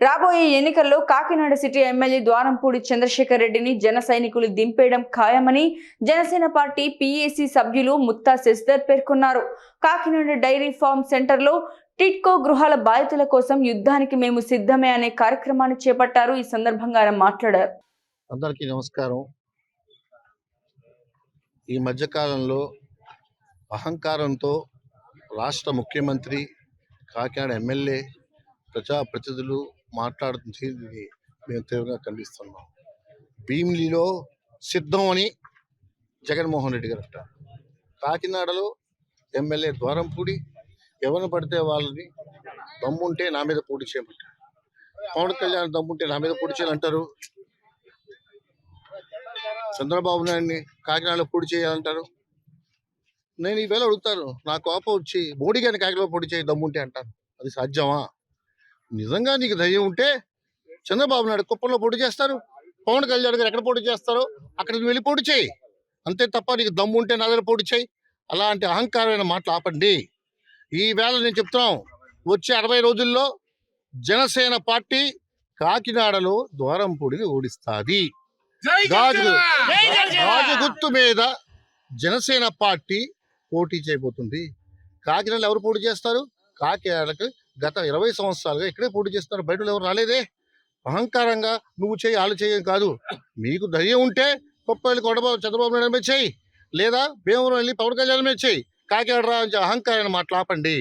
రాబోయే ఎన్నికల్లో Kakinada city MLA Dwarampudi Chandrasekhar రెడ్డిని జన సైనికులు దింపేయడం ఖాయమని జనసేన పార్టీ పీఏసీ సభ్యులు ముత్తా శశిధర్ పేర్కొన్నారు. కాకినాడ డైరీ ఫార్మ్ సెంటర్లో టిట్కో గృహాల బాధితుల కోసం యుద్ధానికి మేము సిద్ధమే అనే కార్యక్రమాన్ని చేపట్టారు. ఈ సందర్భంగా ఆయన మాట్లాడారు. అందరికీ నమస్కారం. ఈ మధ్యకాలంలో అహంకారంతో రాష్ట్ర ముఖ్యమంత్రి కాకినాడ ఎమ్మెల్యే ప్రజాప్రతినిధులు మాట్లాడుతుంది. మేము తీవ్రంగా ఖండిస్తున్నాం. భీమిలిలో సిద్ధం అని జగన్మోహన్ రెడ్డి గారు అంటారు. కాకినాడలో ఎమ్మెల్యే ద్వారంపూడి ఎవరిని పడితే వాళ్ళని దమ్ముంటే నా మీద పోటీ చేయమంటారు. పవన్ కళ్యాణ్ దమ్ముంటే నా మీద పోటీ చేయాలంటారు. చంద్రబాబు నాయుడిని కాకినాడలో పొడి చేయాలంటారు. నేను ఈవేళ అడుగుతాను నా కోపం వచ్చి మోడీ గారిని కాకినాడలో పొడి చేయి దమ్ముంటే అంటాను అది సాధ్యమా? నిజంగా నీకు ధైర్యం ఉంటే చంద్రబాబు నాయుడు కుప్పంలో పోటీ చేస్తారు. పవన్ కళ్యాణ్ గారు ఎక్కడ పోటీ చేస్తారో అక్కడికి వెళ్ళి పోటీ చేయి. అంతే తప్ప నీకు దమ్ము ఉంటే నా దగ్గర పోటీ చేయి. అలాంటి అహంకారమైన మాటలు ఆపండి. ఈ వేళ నేను చెప్తున్నాం వచ్చే అరవై రోజుల్లో జనసేన పార్టీ కాకినాడలో ద్వారంపూడిని ఓడిస్తాది గాజు గాజు గుర్తు మీద జనసేన పార్టీ పోటీ చేయబోతుంది. కాకినాడలో ఎవరు పోటీ చేస్తారు? కాకినాడకు గత ఇరవై సంవత్సరాలుగా ఇక్కడే పోటీ చేస్తున్నారు. బయట ఎవరు రాలేదే? అహంకారంగా నువ్వు చేయి వాళ్ళు చేయం కాదు. మీకు ధైర్యం ఉంటే గొప్ప కొడబాబు చంద్రబాబు నాయుడు మీద చేయి. లేదా భీమవరం వెళ్ళి పవన్ కళ్యాణ్ మీద చేయి. కాకినాడ రా అని అహంకారాన్ని మాట్లాపండి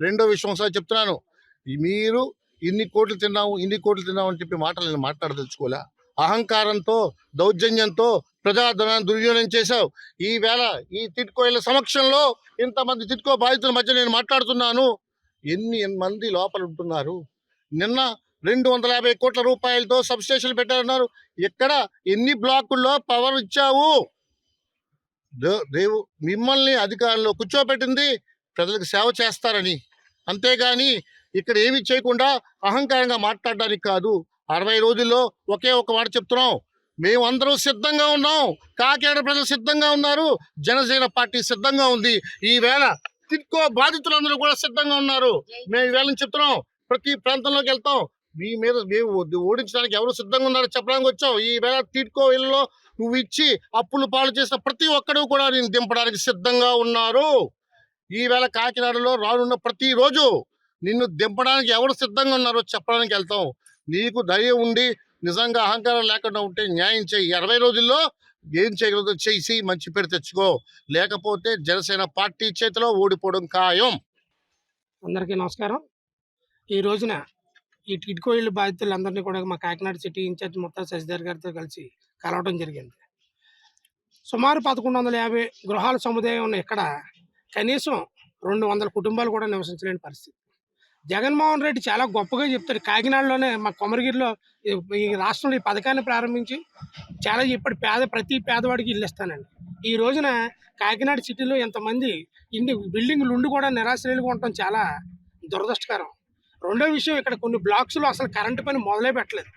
రెండో విషయం సార్ చెప్తున్నాను. మీరు ఇన్ని కోట్లు తిన్నాము ఇన్ని కోట్లు తిన్నాము అని చెప్పి మాటలు నేను మాట్లాడదలుచుకోలే అహంకారంతో దౌర్జన్యంతో ప్రజాధనాన్ని దుర్వినియోగం చేశావు. ఈ వేళ ఈ తిట్కోయిల సమక్షంలో ఇంతమంది తిట్కో బాధితుల మధ్య నేను మాట్లాడుతున్నాను. ఎన్ని మంది లోపల ఉంటున్నారు? నిన్న రెండు వందల యాభై కోట్ల రూపాయలతో సబ్స్టేషన్లు పెట్టారన్నారు. ఎక్కడ? ఎన్ని బ్లాకుల్లో పవర్ ఇచ్చావు? దే- దేవు మిమ్మల్ని అధికారంలో కూర్చోబెట్టింది ప్రజలకు సేవ చేస్తారని. అంతేగాని ఇక్కడ ఏమి చేయకుండా అహంకారంగా మాట్లాడడానికి కాదు. అరవై రోజుల్లో ఒకే ఒక మాట చెప్తున్నాం. మేమందరూ సిద్ధంగా ఉన్నాం. కాకినాడ ప్రజలు సిద్ధంగా ఉన్నారు. జనసేన పార్టీ సిద్ధంగా ఉంది. ఈవేళ తిట్టుకో బాధితులందరూ కూడా సిద్ధంగా ఉన్నారు. మేము ఈ వేళని చెప్తున్నాం ప్రతి ప్రాంతంలోకి వెళ్తాం. మీ మీద మేము ఓడించడానికి ఎవరు సిద్ధంగా ఉన్నారో చెప్పడానికి వచ్చాం. ఈ వేళ తిట్కో ఇళ్ళలో నువ్వు ఇచ్చి అప్పులు పాలు చేసిన ప్రతి ఒక్కరు కూడా నేను దింపడానికి సిద్ధంగా ఉన్నారు. ఈ వేళ కాకినాడలో రానున్న ప్రతిరోజు నిన్ను దింపడానికి ఎవరు సిద్ధంగా ఉన్నారో చెప్పడానికి వెళ్తాం. నీకు ధైర్యం ఉండి నిజంగా అహంకారం లేకుండా ఉంటే న్యాయం చేయి. ఇరవై రోజుల్లో ఏం చేయగలదో చేసి మంచి పేరు తెచ్చుకో. లేకపోతే జనసేన పార్టీ చేతిలో ఓడిపోవడం ఖాయం. అందరికీ నమస్కారం. ఈ రోజున ఈ టిడ్కో ఇళ్ళు బాధితులందరినీ కూడా మా Kakinada city in charge Mutha Sasidhar గారితో కలిసి కలవడం జరిగింది. సుమారు పదకొండు వందల యాభై గృహాల సముదాయం ఉన్న ఇక్కడ కనీసం రెండు వందల కుటుంబాలు కూడా నివసించలేని పరిస్థితి. జగన్మోహన్ రెడ్డి చాలా గొప్పగా చెప్తాడు. కాకినాడలోనే మా కొమరగిరిలో ఈ- రాష్ట్రంలో ఈ పథకాన్ని ప్రారంభించి చాలా చెప్పాడు పేద ప్రతి పేదవాడికి ఇల్లు ఇస్తానండి. ఈ రోజున కాకినాడ సిటీలో ఎంతమంది ఇన్ని బిల్డింగ్లు ఉండి కూడా నిరాశ్రయులుగా ఉండటం చాలా దురదృష్టకరం. రెండో విషయం ఇక్కడ కొన్ని బ్లాక్స్లో అసలు కరెంటు పని మొదలే పెట్టలేదు.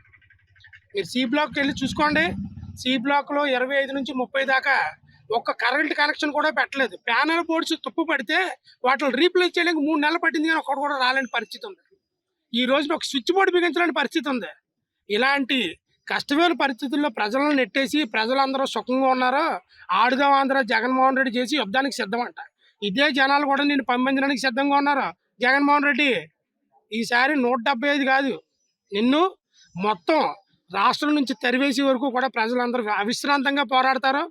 మీరు సి బ్లాక్కి వెళ్ళి చూసుకోండి. సి బ్లాక్లో ఇరవై ఐదు నుంచి ముప్పై దాకా ఒక్క కరెంట్ కనెక్షన్ కూడా పెట్టలేదు. ప్యానల్ బోర్డ్స్ తుప్పు పడితే వాటిని రీప్లేస్ చేయడానికి మూడు నెలలు పట్టింది కానీ ఒకటి కూడా రాలేని పరిస్థితి ఉంది. ఈ రోజున ఒక స్విచ్ బోర్డు బిగించలేని పరిస్థితి ఉంది. ఇలాంటి కష్టమైన పరిస్థితుల్లో ప్రజలను నెట్టేసి ప్రజలందరూ సుఖంగా ఉన్నారో ఆడుదాం ఆంధ్ర జగన్మోహన్ రెడ్డి చేసి యుద్ధానికి సిద్ధమంట. ఇదే జనాలు కూడా నేను పంపించడానికి సిద్ధంగా ఉన్నారు? జగన్మోహన్ రెడ్డి ఈసారి నూట డెబ్బై ఐదు కాదు నిన్ను మొత్తం రాష్ట్రం నుంచి తరివేసే వరకు కూడా ప్రజలందరూ అవిశ్రాంతంగా పోరాడతారు.